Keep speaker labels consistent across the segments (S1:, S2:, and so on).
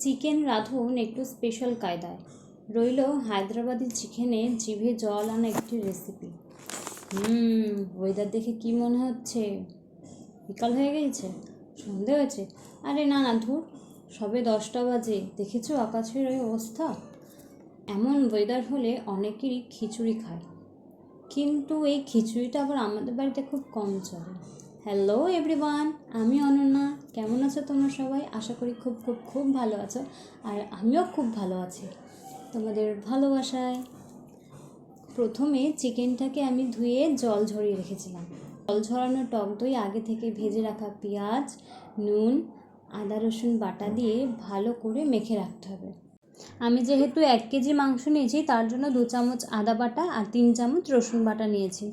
S1: Chicken রাঁধুন একটু special কায়দায়। রইল হায়দ্রাবাদি চিকেনে জিভে জল আনা একটি রেসিপি হুম ওয়েদার দেখে কি মনে হচ্ছে? বিকাল হয়ে গেছে, সন্ধে হয়েছে। আরে না না, ধুর, সবে দশটা বাজে। দেখেছ আকাশের ওই অবস্থা? এমন ওয়েদার হলে অনেকেরই খিচুড়ি খায়। কিন্তু এই খিচুড়িটা আবার আমাদের বাড়িতে খুব কম চলে। হ্যালো এভরিওয়ান আমি অনন্যা। কেমন আছো তোমরা সবাই? আশা করি খুব খুব খুব ভালো আছো। আর আমিও খুব ভালো আছি। তোমাদের ভালোবাসায়। প্রথমে চিকেনটাকে আমি ধুয়ে জল ঝরিয়ে রেখেছিলাম। জল ঝরানো টক দই আগে থেকে ভেজে রাখা পেঁয়াজ, নুন, আদা, রসুন বাটা দিয়ে ভালো করে মেখে রাখতে হবে। আমি যেহেতু এক কেজি মাংস নিয়েছি, তার জন্য দু চামচ আদা বাটা আর তিন চামচ রসুন বাটা নিয়েছি।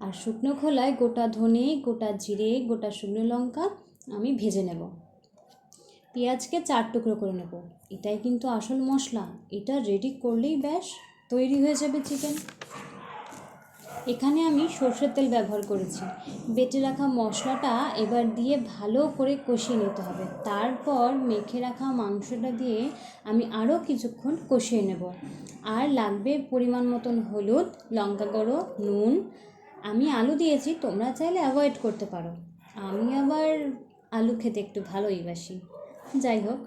S1: আর শুকনো খোলায় গোটা ধনে, গোটা জিরে, গোটা শুকনো লঙ্কা আমি ভেজে নেব। পেঁয়াজকে চার টুকরো করে নেব। এটাই কিন্তু আসল মশলা। এটা রেডি করলেই ব্যাস, তৈরি হয়ে যাবে চিকেন এখানে আমি সর্ষের তেল ব্যবহার করেছি। বেটে রাখা মশলাটা এবার দিয়ে ভালো করে কষিয়ে নিতে হবে। তারপর মেখে রাখা মাংসটা দিয়ে আমি আরও কিছুক্ষণ কষিয়ে নেব। আর লাগবে পরিমাণ মতন হলুদ, লঙ্কা গুঁড়ো, নুন আমি আলু দিয়েছি, তোমরা চাইলে অ্যাভয়েড করতে পারো। আমি আবার আলু খেতে একটু ভালোই বাসি। যাই হোক,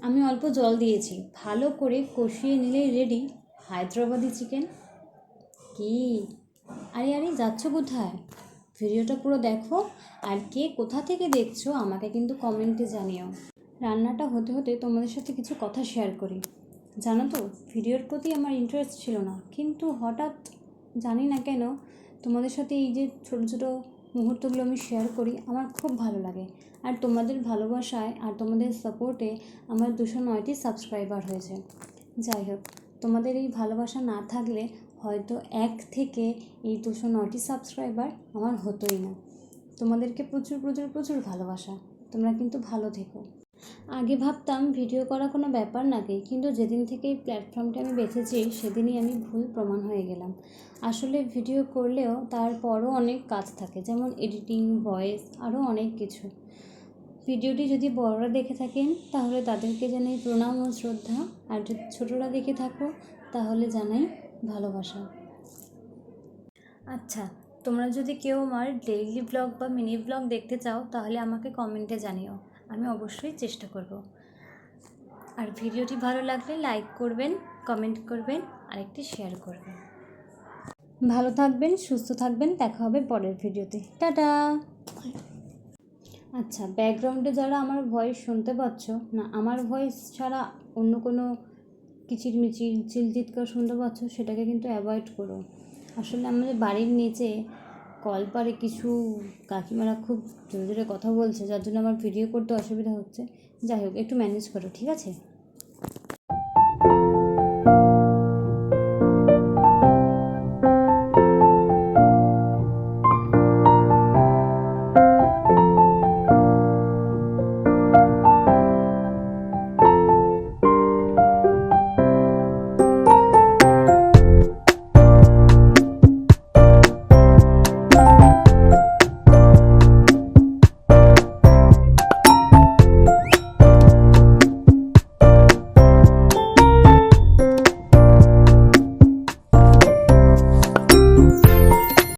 S1: আমি অল্প জল দিয়েছি। ভালো করে কষিয়ে নিলেই রেডি হায়দ্রাবাদি চিকেন কি? আরে আরে, যাচ্ছ কোথায়? ভিডিওটা পুরো দেখো। আর কে কোথা থেকে দেখছ, আমাকে কিন্তু কমেন্টে জানিও। রান্নাটা হতে হতে তোমাদের সাথে কিছু কথা শেয়ার করি। জানো তো, ভিডিওর প্রতি আমার ইন্টারেস্ট ছিল না। কিন্তু হঠাৎ জানি না কেন, তোমাদের সাথে এই যে ছোটো ছোটো মুহূর্তগুলো আমি শেয়ার করি, আমার খুব ভালো লাগে। আর তোমাদের ভালোবাসায় আর তোমাদের সাপোর্টে আমার দুশো নয়টি সাবস্ক্রাইবার হয়েছে। যাই হোক, তোমাদের এই ভালোবাসা না থাকলে হয়তো এক থেকে এই দুশো নয়টি সাবস্ক্রাইবার আমার হতোই না। তোমাদেরকে প্রচুর প্রচুর প্রচুর ভালোবাসা। তোমরা কিন্তু ভালো থেকো। আগে ভাবতাম ভিডিও করা কোনো ব্যাপার নাকি, কিন্তু যেদিন থেকে এই প্ল্যাটফর্মটা আমি বেছেছি, সেদিনই আমি ভুল প্রমাণ হয়ে গেলাম। আসলে ভিডিও করলেও তারপরও অনেক কাজ থাকে, যেমন এডিটিং, ভয়েস, আরও অনেক কিছু। ভিডিওটি যদি বড়রা দেখে থাকেন, তাহলে তাদেরকে জানাই প্রণাম ও শ্রদ্ধা, আর যদি ছোটরা দেখে থাকো, তাহলে জানাই ভালোবাসা। আচ্ছা তোমরা যদি কেউ আমার ডেইলি ব্লগ বা মিনি ব্লগ দেখতে চাও, তাহলে আমাকে কমেন্টে জানিও। আমি অবশ্যই চেষ্টা করব। আর ভিডিওটি ভালো লাগলে লাইক করবেন, কমেন্ট করবেন আর একটি শেয়ার করবেন। ভালো থাকবেন, সুস্থ থাকবেন, দেখা হবে পরের ভিডিওতে। টাটা! আচ্ছা ব্যাকগ্রাউন্ডে যারা আমার ভয়েস শুনতে পাচ্ছ, না, আমার ভয়েস ছাড়া অন্য কোনো কিচির কিচিরমিচির চিলচিৎকার শুনতে পাচ্ছ, সেটাকে কিন্তু অ্যাভয়েড করো। আসলে আমাদের বাড়ির নিচে কলপারে কিছু কাকিমারা খুব জোরে জোরে কথা বলছে, যার জন্য আমার ভিডিও করতে অসুবিধা হচ্ছে। যাই হোক, একটু ম্যানেজ করো, ঠিক আছে?